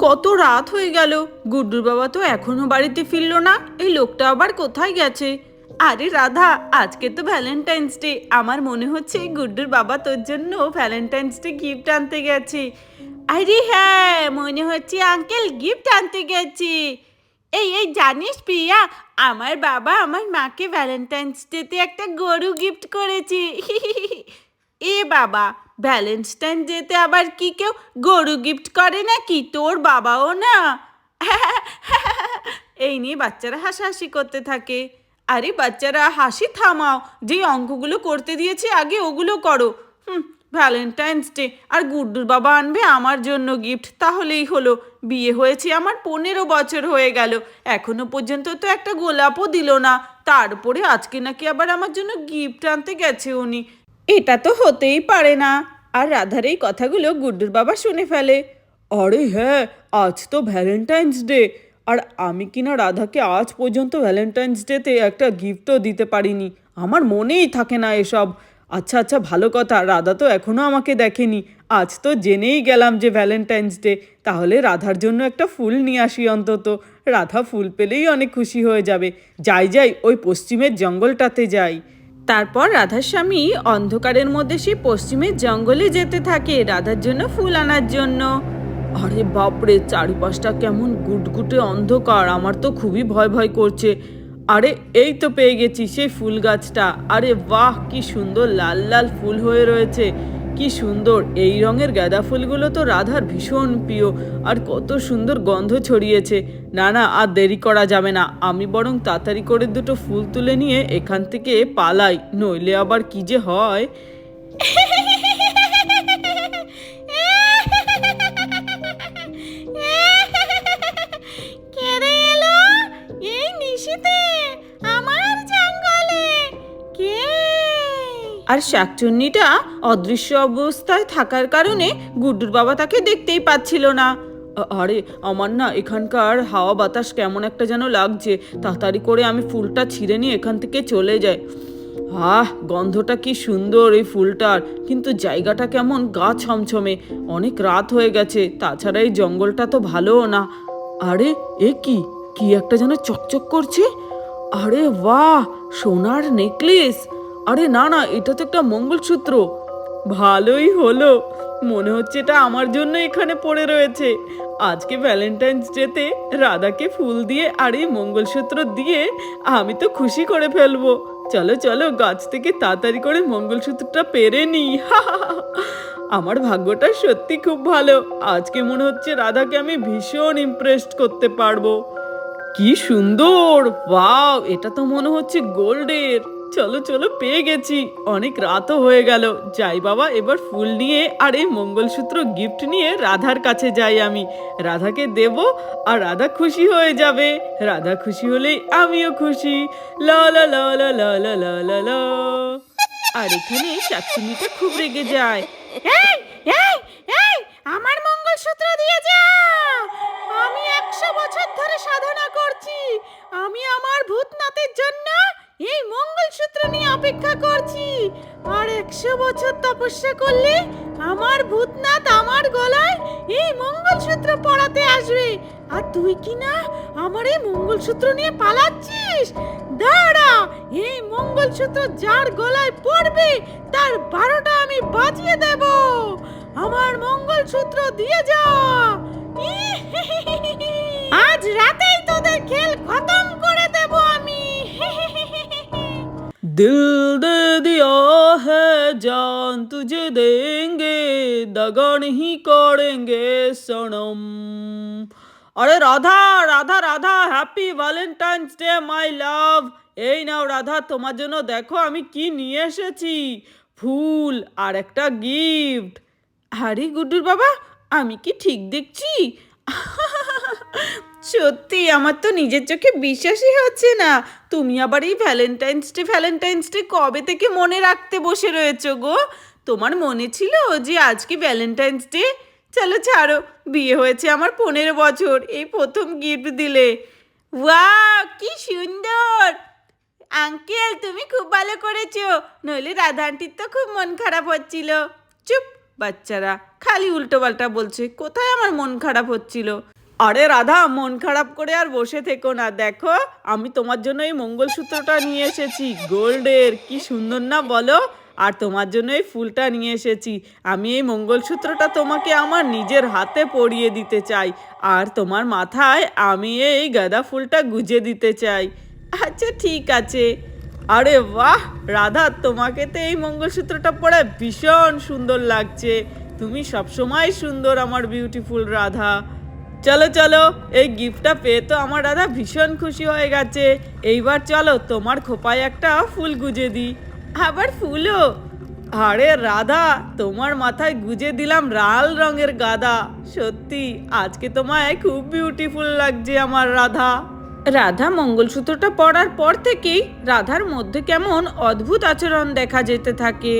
কত রাত হয়ে গেল। গুড্ডুর বাবা তো এখনও বাড়িতে ফিরলো না। এই লোকটা আবার কোথায় গেছে? আরে রাধা, আজকে তো ভ্যালেন্টাইন্স ডে আমার মনে হচ্ছে গুড্ডুর বাবা তোর জন্য ভ্যালেন্টাইন্স ডে গিফট আনতে গেছে। আরে হ্যাঁ মনে হচ্ছে আঙ্কেল গিফট আনতে গেছে। এই এই জানিস প্রিয়া, আমার বাবা আমার মাকে ভ্যালেন্টাইন্স ডেতে একটা গরু গিফট করেছে। এ বাবা, ভ্যালেন্টাইন ডেতে আবার কি কেউ গরু গিফট করে নাকি? তোর বাবাও না? এই নিয়ে বাচ্চারা হাসাহাসি করতে থাকে। আরে বাচ্চারা, হাসি থামাও। যে অঙ্কগুলো করতে দিয়েছি, আগে ওগুলো করো। হুম, ভ্যালেন্টাইন্স ডে। আর গুড্ডুর বাবা আনবে আমার জন্য গিফট। তাহলেই হলো। বিয়ে হয়েছে আমার পনেরো বছর হয়ে গেল। এখনও পর্যন্ত তো একটা গোলাপও দিল না। তারপরে আজকে নাকি আবার আমার জন্য গিফট আনতে গেছে উনি। এটা তো হতেই পারে না। আর রাধার এই কথাগুলো গুড্ডুর বাবা শুনে ফেলে। আরে হ্যাঁ আজ তো ভ্যালেন্টাইন্স ডে আর আমি কিনা রাধাকে আজ পর্যন্ত ভ্যালেন্টাইন্স ডেতে একটা গিফটও দিতে পারিনি। আমার মনেই থাকে না এসব। আচ্ছা আচ্ছা ভালো কথা, রাধা তো এখনও আমাকে দেখেনি। আজ তো জেনেই গেলাম যে ভ্যালেন্টাইন্স ডে তাহলে রাধার জন্য একটা ফুল নিয়ে আসি অন্তত। রাধা ফুল পেলেই অনেক খুশি হয়ে যাবে। যাই যাই, ওই পশ্চিমের জঙ্গলটাতে যাই। তারপর রাধার স্বামী অন্ধকারের মধ্যে সে পশ্চিমের জঙ্গলে যেতে থাকে রাধার জন্য ফুল আনার জন্য। আরে বাপরে, চারিপাশটা কেমন গুটগুটে অন্ধকার, আমার তো খুবই ভয় ভয় করছে। আরে, এই তো পেয়ে গেছি সেই ফুল গাছটা। আরে বাহ, কি সুন্দর লাল লাল ফুল হয়ে রয়েছে। কি সুন্দর। এই রঙের গাঁদা ফুলগুলো তো রাধার ভীষণ প্রিয়, আর কত সুন্দর গন্ধ ছড়িয়েছে। না না, আর দেরি করা যাবে না। আমি বরং তাড়াতাড়ি করে দুটো ফুল তুলে নিয়ে এখান থেকে পালাই, নইলে আবার কি যে হয়। আর শাকচুন্নিটা অদৃশ্য অবস্থায় থাকার কারণে গুড্ডুর বাবা তাকে দেখতেই পাচ্ছিল না। আরে, আমার না এখানকার হাওয়া বাতাস কেমন একটা যেন লাগছে। তাড়াতাড়ি করে আমি ফুলটা ছিঁড়ে নিয়ে এখান থেকে চলে যাই। আহ, গন্ধটা কি সুন্দর এই ফুলটার, কিন্তু জায়গাটা কেমন গা ছমছমে। অনেক রাত হয়ে গেছে, তাছাড়া এই জঙ্গলটা তো ভালোও না। আরে, এ কি? কি একটা যেন চকচক করছে? আরে, বাহ! সোনার নেকলেস! আরে না না, এটা তো একটা মঙ্গলসূত্র। ভালোই হলো। মনে হচ্ছে এটা আমার জন্য এখানে পড়ে রয়েছে। আজকে ভ্যালেন্টাইন্স ডেতে রাধাকে ফুল দিয়ে আর এই মঙ্গলসূত্র দিয়ে আমি তো খুশি করে ফেলব। চলো চলো, গাছ থেকে তাড়াতাড়ি করে মঙ্গলসূত্রটা পেরে নি আমার ভাগ্যটা সত্যি খুব ভালো। আজকে মনে হচ্ছে রাধাকে আমি ভীষণ ইমপ্রেসড করতে পারব। কি সুন্দর! ওয়াও, এটা তো মনে হচ্ছে গোল্ডের। চলো চলো, পেয়ে গেছি। অনেক রাতও হয়ে গেল। যাই বাবা, এবার ফুল নিয়ে আর এই মঙ্গলসূত্র গিফট নিয়ে রাধার কাছে যাই আমি। রাধাকে দেব আর রাধা খুশি হয়ে যাবে। রাধা খুশি হলেই আমিও খুশি। লা লা আর এখানে শাকচুনিটা খুব রেগে যায়। আমার মঙ্গলসূত্র দিয়ে যা। আমি একশো বছর ধরে সাধনা করছি। আমি আমার ভূতনাথের জন্য এই মঙ্গলসূত্র নিয়ে অপেক্ষা করছি। আর একশো বছর তপস্যা করলে আমার ভূতনাথ আমার গলায় এই মঙ্গলসূত্র পড়াতে আসবে। আর তুই কি না আমার এই মঙ্গলসূত্র নিয়ে পালাচ্ছিস? দাঁড়া, এই মঙ্গলসূত্র যার গলায় পড়বে, তার বারোটা আমি বাজিয়ে দেব। আমার মঙ্গলসূত্র দিয়ে যা। আজ রাতেই তোদের খেল খতম दिल दे दिया है जान तुझे देंगे दगा नहीं करेंगे सनम আরে Radha Radha Radha happy Valentine's Day my love এই নাও রাধা তোমার জন্য দেখো আমি কি নিয়ে এসেছি ফুল আর একটা গিফট আরে গুড্ডুর বাবা আমি কি ঠিক দেখছি সত্যি, আমার তো নিজের চোখে বিশ্বাসই হচ্ছে না। তুমি আবার এই ভ্যালেন্টাইন্স ডে ভ্যালেন্টাইন্স ডে কবে থেকে মনে রাখতে বসে রয়েছো গো? তোমার মনে ছিল যে আজকে ভ্যালেন্টাইন্স ডে চলো ছাড়ো, বিয়ে হয়েছে আমার পনেরো বছর, এই প্রথম গিফট দিলে। ওয়া কি সুন্দর! আঙ্কেল, তুমি খুব ভালো করেছ, নইলে রাধা আন্টির তো খুব মন খারাপ হচ্ছিল। চুপ, বাচ্চারা, খালি উল্টো পাল্টা বলছে, কোথায় আমার মন খারাপ হচ্ছিল? আরে রাধা, মন খারাপ করে আর বসে থেকো না। দেখো, আমি তোমার জন্য এই মঙ্গলসূত্রটা নিয়ে এসেছি। গোল্ডের, কি সুন্দর না বলো? আর তোমার জন্য এই ফুলটা নিয়ে এসেছি। আমি এই মঙ্গলসূত্রটা তোমাকে আমার নিজের হাতে পরিয়ে দিতে চাই। আর তোমার মাথায় আমি এই গাঁদা ফুলটা গুজে দিতে চাই। আচ্ছা ঠিক আছে। আরে বাহ! রাধা, তোমাকে তো এই মঙ্গলসূত্রটা পরে ভীষণ সুন্দর লাগছে। তুমি সবসময় সুন্দর আমার বিউটিফুল রাধা। চলো চলো, এই গিফটটা পেয়ে তো আমার রাধা ভীষণ খুশি হয়ে গেছে। এইবার চলো, তোমার খোপায় একটা ফুল গুজে দিই। আবার ফুলও। আরে রাধা, তোমার মাথায় গুজে দিলাম লাল রঙের গাদা। সত্যি, আজকে তোমায় খুব বিউটিফুল লাগছে আমার রাধা। রাধা, মঙ্গলসূত্রটা পরার পর থেকেই রাধার মধ্যে কেমন অদ্ভুত আচরণ দেখা যেতে থাকে।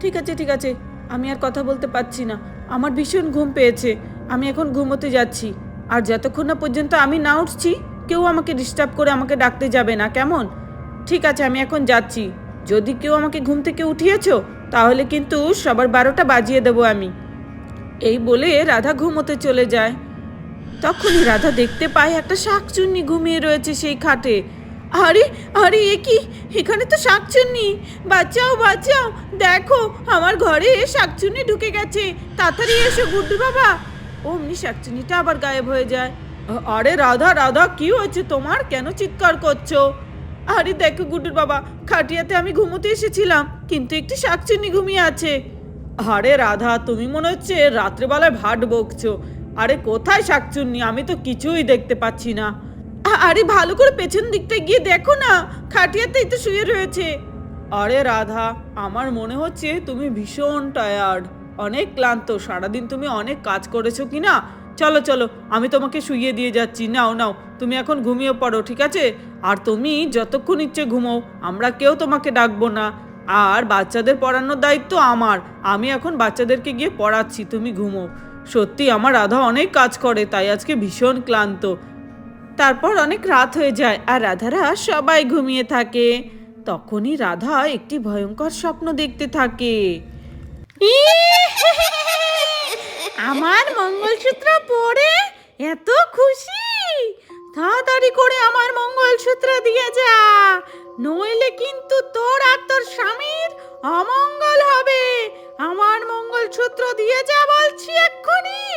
ঠিক আছে ঠিক আছে, আমি আর কথা বলতে পারছি না। আমার ভীষণ ঘুম পেয়েছে। এখন ঘুমোতে যাচ্ছি। আর যতক্ষণ না পর্যন্ত আমি না উঠছি, কেউ আমাকে ডিস্টার্ব করে আমাকে ডাকতে যাবে না, কেমন? ঠিক আছে, আমি এখন যাচ্ছি। যদি কেউ আমাকে ঘুম থেকে উঠিয়েছো, তাহলে কিন্তু সবার বারোটা বাজিয়ে দেবো আমি। এই বলে রাধা ঘুমোতে চলে যায়। তখনই রাধা দেখতে পায় একটা শাকচুন্নি ঘুমিয়ে রয়েছে সেই খাটে। আরে আরে, এ কি? এখানে তো শাকচুন্নি। বাঁচাও বাঁচাও। দেখো, আমার ঘরে শাকচুন্নি ঢুকে গেছে। তাড়াতাড়ি এসো, গুড্ডু বাবা। অমনি শাকচুন্নিটা আবার গায়েব হয়ে যায়। আরে রাধা রাধা, কি হয়েছে তোমার? কেন চিৎকার করছ? আরে দেখো গুড্ডুর বাবা, খাটিয়াতে আমি ঘুমোতে এসেছিলাম, কিন্তু একটি শাকচুন্নি ঘুমিয়ে আছে। আরে রাধা, তুমি মনে হচ্ছে রাত্রেবেলায় ভাট বকছো। আরে কোথায় শাকচুন্নি? আমি তো কিছুই দেখতে পাচ্ছি না। আরে ভালো করে পেছন দিকটা গিয়ে দেখো না, খাটিয়াতেই তো শুয়ে রয়েছে। আরে রাধা, আমার মনে হচ্ছে তুমি ভীষণ টায়ার্ড অনেক ক্লান্ত, সারাদিন তুমি অনেক কাজ করেছ কি না? চলো চলো, আমি তোমাকে শুইয়ে দিয়ে যাচ্ছি, নাও নাও, তুমি এখন ঘুমিয়ে পড়ো, ঠিক আছে? আর তুমি যতক্ষণ ইচ্ছে ঘুমো আমরা কেউ তোমাকে ডাকবো না। আর বাচ্চাদের পড়ানোর দায়িত্ব আমার, আমি এখন বাচ্চাদেরকে গিয়ে পড়াচ্ছি, তুমি ঘুমো। সত্যি, আমার রাধা অনেক কাজ করে, তাই আজকে ভীষণ ক্লান্ত। তারপর অনেক রাত হয়ে যায়, আর রাধারা সবাই ঘুমিয়ে থাকে। তখনই রাধা একটি ভয়ঙ্কর স্বপ্ন দেখতে থাকে। আমার মঙ্গলসূত্র পরে এত খুশি। তাড়াতাড়ি করে আমার মঙ্গলসূত্র দিয়ে যা। নইলে কিন্তু তোর আর তোর স্বামীর অমঙ্গল হবে। আমার মঙ্গলসূত্র দিয়ে যা বলছি এক্ষুনি।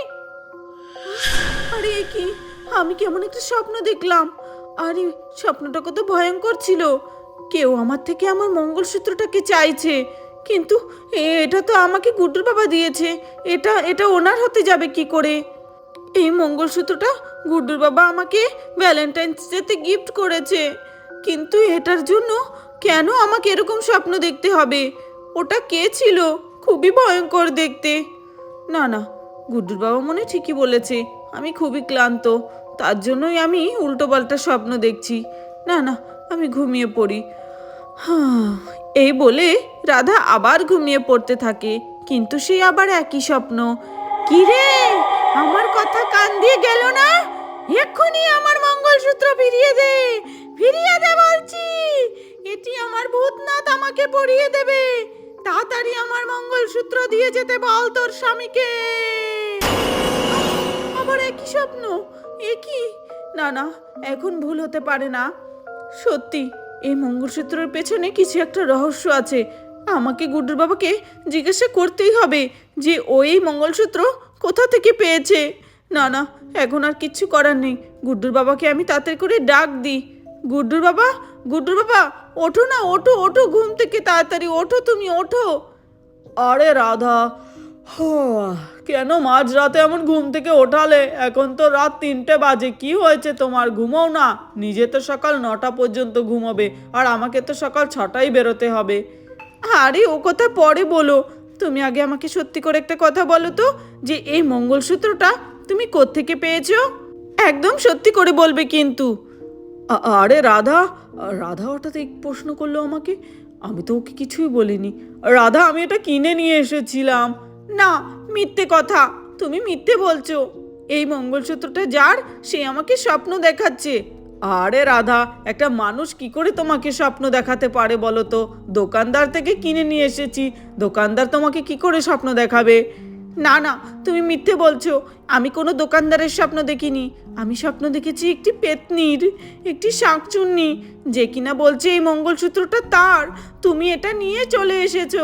আরে কি? আমি কেমন একটা স্বপ্ন দেখলাম। আরে, স্বপ্নটা কত ভয়ঙ্কর ছিল। কেউ আমার থেকে আমার মঙ্গলসূত্রটাকে চাইছে। কিন্তু এটা তো আমাকে গুড্ডুর বাবা দিয়েছে। এটা এটা ওনার হতে যাবে কি করে? এই মঙ্গলসূত্রটা গুড্ডুর বাবা আমাকে ভ্যালেন্টাইন্স ডেতে গিফট করেছে। কিন্তু এটার জন্য কেন আমাকে এরকম স্বপ্ন দেখতে হবে? ওটা কে ছিল? খুবই ভয়ঙ্কর দেখতে। না না, গুড্ডুর বাবা মনে ঠিকই বলেছে। আমি খুবই ক্লান্ত। তার জন্যই আমি উল্টোপাল্টা স্বপ্ন দেখছি। না না, আমি ঘুমিয়ে পড়ি। এই বলে রাধা আবার ঘুমিয়ে পড়তে থাকে। কিন্তু সে আবার একই স্বপ্ন। কি রে আমার কথা কান দিয়ে গেল না? এক্ষুনি আমার মঙ্গলসূত্র ফিরিয়ে দে ফিরিয়ে দে বলছি। এটি আমার ভূতনাথ আমাকে পরিয়ে দেবে। তাড়াতাড়ি আমার মঙ্গলসূত্র দিয়ে যেতে বল তোর স্বামীকে। আবার একই স্বপ্ন? একই না না, এখন ভুল হতে পারে না। সত্যি এই মঙ্গলসূত্রের পেছনে কিছু একটা রহস্য আছে। আমাকে গুড্ডুর বাবাকে জিজ্ঞাসা করতেই হবে যে ও এই মঙ্গলসূত্র কোথা থেকে পেয়েছে। না না এখন আর কিচ্ছু করার নেই। গুড্ডুর বাবাকে আমি তাড়াতাড়ি করে ডাক দিই। গুড্ডুর বাবা গুড্ডুর বাবা ওঠো না ওঠো ওঠো ঘুম থেকে তাড়াতাড়ি ওঠো তুমি ওঠো। আরে রাধা হাহ, কেন মাঝ রাতে এমন ঘুম থেকে ওঠালে? এখন তো রাত তিনটে বাজে, কি হয়েছে তোমার? ঘুমোও না। নিজে তো সকাল নটা পর্যন্ত ঘুমোবে, আর আমাকে তো সকাল ছটায় বেরোতে হবে। আরে, ও কথা পরে বলো। তুমি আগে আমাকে সত্যি করে একটা কথা বলো তো, যে এই মঙ্গলসূত্রটা তুমি কোত্থেকে পেয়েছ? একদম সত্যি করে বলবে কিন্তু। আরে, রাধা রাধা হঠাৎ এই প্রশ্ন করল আমাকে? আমি তো ওকে কিছুই বলিনি। রাধা, আমি এটা কিনে নিয়ে এসেছিলাম। না, মিথ্যে কথা। তুমি মিথ্যে বলছো। এই মঙ্গলসূত্রটা যার, সে আমাকে স্বপ্ন দেখাচ্ছে। আরে রাধা, একটা মানুষ কি করে তোমাকে স্বপ্ন দেখাতে পারে বলো তো? দোকানদার থেকে কিনে নিয়ে এসেছি। দোকানদার তোমাকে কি করে স্বপ্ন দেখাবে? না না, তুমি মিথ্যে বলছো। আমি কোনো দোকানদারের স্বপ্ন দেখিনি। আমি স্বপ্ন দেখেছি একটি পেতনির, একটি শাঁকচুন্নি। যে কিনা বলছে এই মঙ্গলসূত্রটা তার। তুমি এটা নিয়ে চলে এসেছ।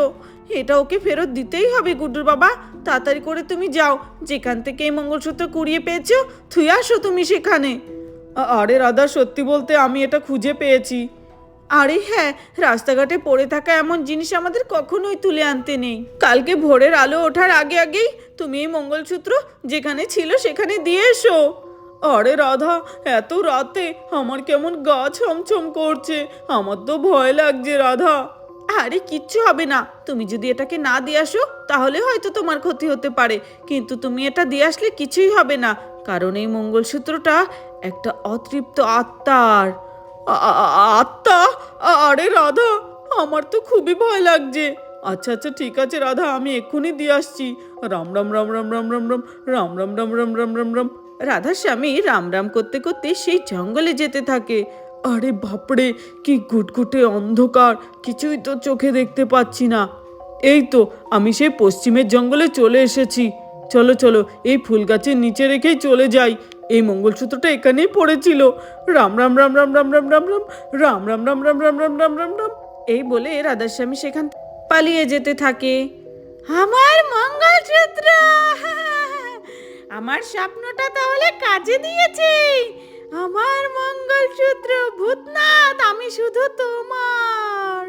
এটা ওকে ফেরত দিতেই হবে, গুড্ডুর বাবা। তাড়াতাড়ি করে তুমি যাও। যেখান থেকে এই মঙ্গলসূত্র কুড়িয়ে পেয়েছ, থুই আসো তুমি সেখানে। আরে রাধা, সত্যি বলতে আমি এটা খুঁজে পেয়েছি। আরে হ্যাঁ রাস্তাঘাটে পড়ে থাকা এমন জিনিস আমাদের কখনোই তুলে আনতে নেই। কালকে ভোরের আলো ওঠার আগে আগেই তুমি এই মঙ্গলসূত্র যেখানে ছিল সেখানে দিয়ে এসো। আরে রাধা, এত রাতে আমার কেমন গা ছমছম করছে। আমার তো ভয় লাগছে রাধা। আরে কিচ্ছু হবে না তুমি যদি এটাকে না দিয়ে আসো তাহলে হয়তো তোমার ক্ষতি হতে পারে কিন্তু তুমি এটা দিয়ে আসলে কিছুই হবে না কারণ এই মঙ্গলসূত্রটা একটা অতৃপ্ত আত্মার আত্মা আরে রাধা আমার তো খুবই ভয় লাগছে আচ্ছা আচ্ছা ঠিক আছে রাধা আমি এক্ষুনি দিয়ে আসছি রাম রাম রাম রাম রাম রাম রাম রাম রাম রাম রাম রাম রাম রাম রাধার স্বামী রাম রাম করতে করতে সেই জঙ্গলে যেতে থাকে আরে বাপরে কি গুটগুটে অন্ধকার কিছুই তো চোখে দেখতে পাচ্ছি না এই তো আমি সেই পশ্চিমের জঙ্গলে চলে এসেছি চলো চলো এই ফুল গাছের নিচে রেখেই চলে যাই এই মঙ্গলসূত্রটা এখানেই পড়েছিল রাম রাম রাম রাম রাম রাম রাম রাম রাম রাম রাম রাম রাম রাম রাম রাম রাম এই বলে রাধার স্বামী সেখান পালিয়ে যেতে থাকে আমার মঙ্গলসূত্র আমার স্বপ্নটা তাহলে কাজে দিয়েছে আমার মঙ্গলসূত্র ভূতনাথ আমি শুধু তোমার।